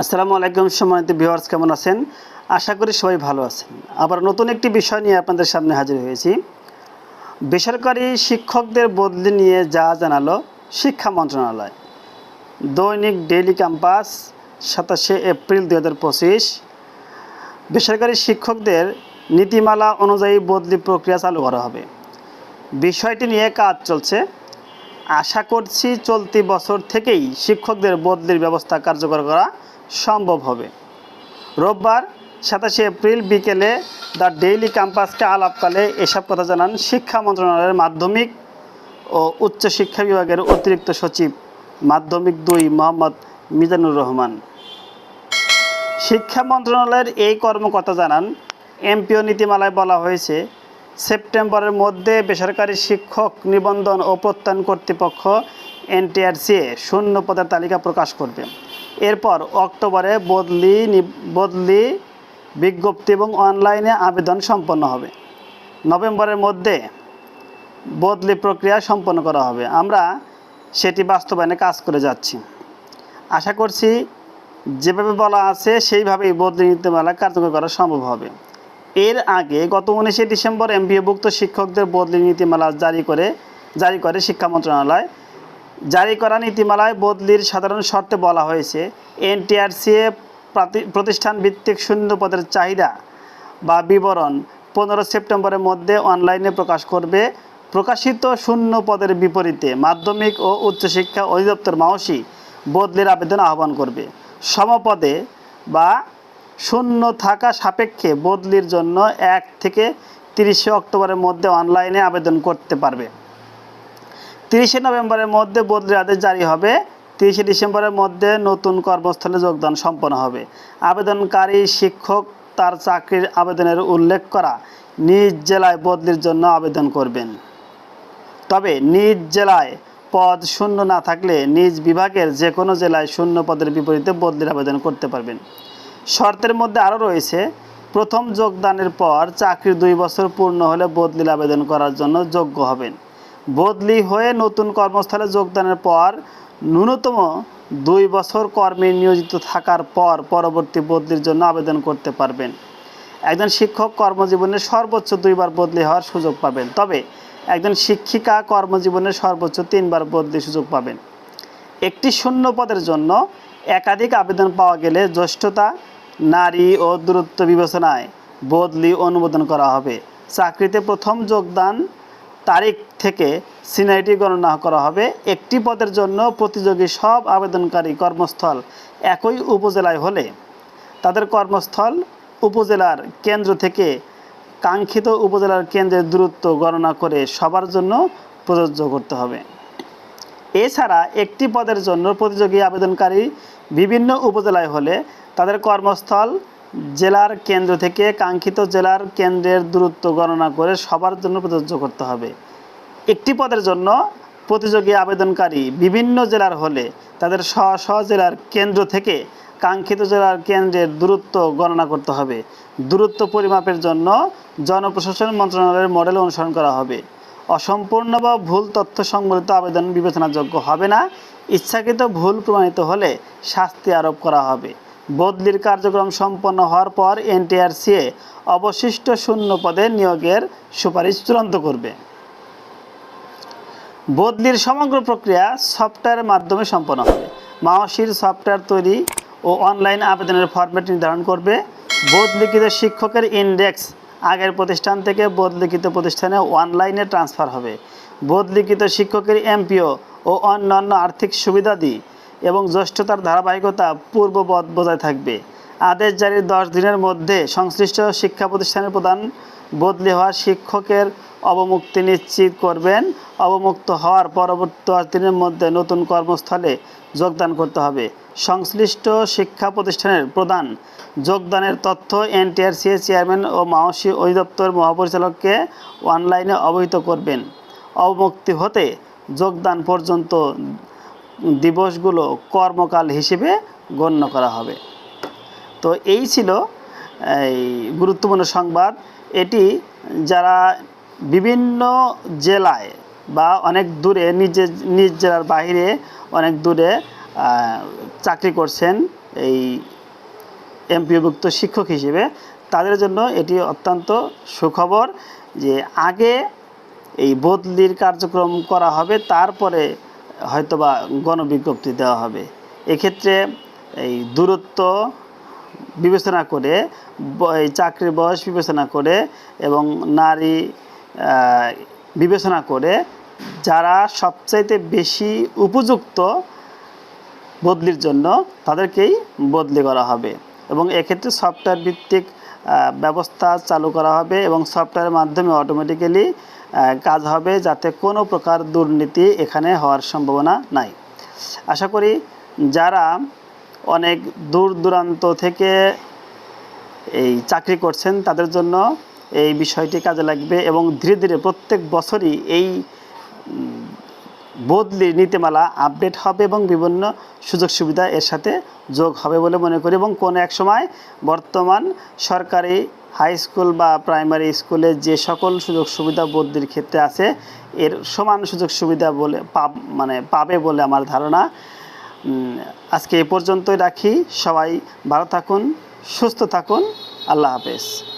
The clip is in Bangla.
আসসালামু আলাইকুম সম্মানিত ভিউয়ার্স, কেমন আছেন? আশা করি সবাই ভালো আছেন। আবার নতুন একটি বিষয় নিয়ে আপনাদের সামনে হাজির হয়েছি। বেসরকারি শিক্ষকদের বদলি নিয়ে যা জানালো শিক্ষা মন্ত্রণালয়। দৈনিক ডেইলি ক্যাম্পাস, সাতাশে এপ্রিল দু হাজার পঁচিশ। বেসরকারি শিক্ষকদের নীতিমালা অনুযায়ী বদলি প্রক্রিয়া চালু করা হবে। বিষয়টি নিয়ে কাজ চলছে। আশা করছি চলতি বছর থেকেই শিক্ষকদের বদলির ব্যবস্থা কার্যকর করা সম্ভব হবে। রোববার সাতাশে এপ্রিল বিকেলে দ্য ডেইলি ক্যাম্পাসকে আলাপকালে এসব কথা জানান শিক্ষা মন্ত্রণালয়ের মাধ্যমিক ও উচ্চশিক্ষা বিভাগের অতিরিক্ত সচিব মাধ্যমিক দুই মোহাম্মদ মিজানুর রহমান। শিক্ষা মন্ত্রণালয়ের এই কর্মকর্তা জানান, এমপিও নীতিমালায় বলা হয়েছে, সেপ্টেম্বরের মধ্যে বেসরকারি শিক্ষক নিবন্ধন ও প্রত্যয়ন কর্তৃপক্ষ এনটিআরসিএ শূন্য পদের তালিকা প্রকাশ করবে। এরপর অক্টোবরে বদলি বদলি বিজ্ঞপ্তি এবং অনলাইনে আবেদন সম্পন্ন হবে। নভেম্বরের মধ্যে বদলি প্রক্রিয়া সম্পন্ন করা হবে। আমরা সেটি বাস্তবায়নে কাজ করে যাচ্ছি। আশা করছি যেভাবে বলা আছে, সেইভাবেই বদলি নীতিমালা কার্যকর করা সম্ভব হবে। এর আগে গত উনিশে ডিসেম্বর এমবিএভুক্ত শিক্ষকদের বদলি নীতিমালা জারি করে জারি করে শিক্ষা মন্ত্রণালয়। জারি করা নীতিমালায় বদলির সাধারণ শর্তে বলা হয়েছে। এনটিআরসিএ প্রতিষ্ঠান ভিত্তিক শূন্য পদের চাহিদা বা বিবরণ পনেরো সেপ্টেম্বরের মধ্যে অনলাইনে প্রকাশ করবে। প্রকাশিত শূন্য পদের বিপরীতে মাধ্যমিক ও উচ্চশিক্ষা অধিদপ্তর মাওসি বদলির আবেদন আহ্বান করবে। সমপদে বা শূন্য থাকা সাপেক্ষে বদলির জন্য এক থেকে তিরিশে অক্টোবরের মধ্যে অনলাইনে আবেদন করতে পারবে। তিরিশে নভেম্বরের মধ্যে বদলির আদেশ জারি হবে। তিরিশে ডিসেম্বরের মধ্যে নতুন কর্মস্থলে যোগদান সম্পন্ন হবে। আবেদনকারী শিক্ষক তার চাকরির আবেদনের উল্লেখ করা নিজ জেলায় বদলির জন্য আবেদন করবেন। তবে নিজ জেলায় পদ শূন্য না থাকলে নিজ বিভাগের যে কোনো জেলায় শূন্য পদের বিপরীতে বদলির আবেদন করতে পারবেন। শর্তের মধ্যে আরও রয়েছে, প্রথম যোগদানের পর চাকরির দুই বছর পূর্ণ হলে বদলির আবেদন করার জন্য যোগ্য হবেন। বদলি হয়ে নতুন কর্মস্থলে যোগদানের পর ন্যূনতম দুই বছর কর্মে নিয়োজিত থাকার পর পরবর্তী বদলির জন্য আবেদন করতে পারবেন। একজন শিক্ষক কর্মজীবনে সর্বোচ্চ দুইবার বদলি হওয়ার সুযোগ পাবেন, তবে একজন শিক্ষিকা কর্মজীবনে সর্বোচ্চ তিনবার বদলি সুযোগ পাবেন। একটি শূন্য পদের জন্য একাধিক আবেদন পাওয়া গেলে জ্যেষ্ঠতা, নারী ও দূরত্ব বিবেচনায় বদলি অনুমোদন করা হবে। চাকরিতে প্রথম যোগদান তারিখ থেকে সিনিয়রিটি গণনা করা হবে। একটি পদের জন্য প্রতিযোগী সব আবেদনকারী কর্মস্থল একই উপজেলায় হলে তাদের কর্মস্থল উপজেলার কেন্দ্র থেকে কাঙ্ক্ষিত উপজেলার কেন্দ্রের দূরত্ব গণনা করে সবার জন্য প্রযোজ্য করতে হবে। এছাড়া একটি পদের জন্য প্রতিযোগী আবেদনকারী বিভিন্ন উপজেলায় হলে তাদের কর্মস্থল জেলার কেন্দ্র থেকে কাঙ্ক্ষিত জেলার কেন্দ্রের দূরত্ব গণনা করে সবার জন্য প্রযোজ্য করতে হবে। একটি পদের জন্য প্রতিযোগী আবেদনকারী বিভিন্ন জেলার হলে তাদের স্ব স্ব জেলার কেন্দ্র থেকে কাঙ্ক্ষিত জেলার কেন্দ্রের দূরত্ব গণনা করতে হবে। দূরত্ব পরিমাপের জন্য জনপ্রশাসন মন্ত্রণালয়ের মডেল অনুসরণ করা হবে। অসম্পূর্ণ বা ভুল তথ্য সংবলিত আবেদন বিবেচনাযোগ্য হবে না। ইচ্ছাকৃত ভুল প্রমাণিত হলে শাস্তি আরোপ করা হবে। বদলির কার্যক্রম সম্পন্ন হওয়ার পর এনটিআরসিএ অবশিষ্ট শূন্য পদে নিয়োগের সুপারিশ চূড়ান্ত করবে। বদলির সমগ্র প্রক্রিয়া সফটওয়্যারের মাধ্যমে সম্পন্ন হবে। মাওসির সফটওয়্যার তৈরি ও অনলাইন আবেদনের ফরম্যাট নির্ধারণ করবে। বদলিখিত শিক্ষকের ইন্ডেক্স আগের প্রতিষ্ঠান থেকে বদলিখিত প্রতিষ্ঠানে অনলাইনে ট্রান্সফার হবে। বদলিখিত শিক্ষকের এমপিও ও অন্যান্য আর্থিক সুবিধা সুবিধাদি এবং জ্যেষ্ঠতার ধারাবাহিকতা পূর্ববৎ বজায় থাকবে। আদেশ জারির দশ দিনের মধ্যে সংশ্লিষ্ট শিক্ষা প্রতিষ্ঠানের প্রধান বদলি হওয়া শিক্ষকের অবমুক্তি নিশ্চিত করবেন। অবমুক্ত হওয়ার পরবর্তী দশ দিনের মধ্যে নতুন কর্মস্থলে যোগদান করতে হবে। সংশ্লিষ্ট শিক্ষা প্রতিষ্ঠানের প্রধান যোগদানের তথ্য এনটিআরসিএ চেয়ারম্যান ও মাওসি অধিদপ্তর মহাপরিচালককে অনলাইনে অবহিত করবেন। অবমুক্তি হতে যোগদান পর্যন্ত দিবসগুলো কর্মকাল হিসেবে গণ্য করা হবে। তো এই ছিল, এই গুরুত্বপূর্ণ সংবাদ। এটি যারা বিভিন্ন জেলায় বা অনেক দূরে নিজের নিজ জেলার বাইরে অনেক দূরে চাকরি করছেন এই এমপিওভুক্ত শিক্ষক হিসেবে, তাদের জন্য এটি অত্যন্ত সুখবর যে আগে এই বদলির কার্যক্রম করা হবে, তারপরে হয়তোবা গণবিজ্ঞপ্তি দেওয়া হবে। এক্ষেত্রে এই দূরত্ব বিবেচনা করে, এই চাকরির বয়স বিবেচনা করে এবং নারী বিবেচনা করে যারা সবচাইতে বেশি উপযুক্ত বদলির জন্য তাদেরকেই বদলি করা হবে এবং এক্ষেত্রে সফটওয়্যার ভিত্তিক ব্যবস্থা চালু করা হবে এবং সফটওয়্যারের মাধ্যমে অটোমেটিক্যালি কাজ হবে যাতে কোনো প্রকার দুর্নীতি এখানে হওয়ার সম্ভাবনা নাই। আশা করি যারা অনেক দূর দূরান্ত থেকে এই চাকরি করছেন, তাদের জন্য এই বিষয়টি কাজে লাগবে এবং ধীরে ধীরে প্রত্যেক বছরই এই বদলি নীতিমালা আপডেট হবে এবং বিভিন্ন সুযোগ সুবিধা এর সাথে যোগ হবে বলে মনে করি এবং কোনো এক সময় বর্তমান সরকারি হাই স্কুল বা প্রাইমারি স্কুলে যে সকল সুযোগ সুবিধা বদলির ক্ষেত্রে আছে, এর সমান সুযোগ সুবিধা বলে পাব মানে পাবে বলে আমার ধারণা। আজকে এ পর্যন্তই রাখি। সবাই ভালো থাকুন, সুস্থ থাকুন। আল্লাহ হাফেজ।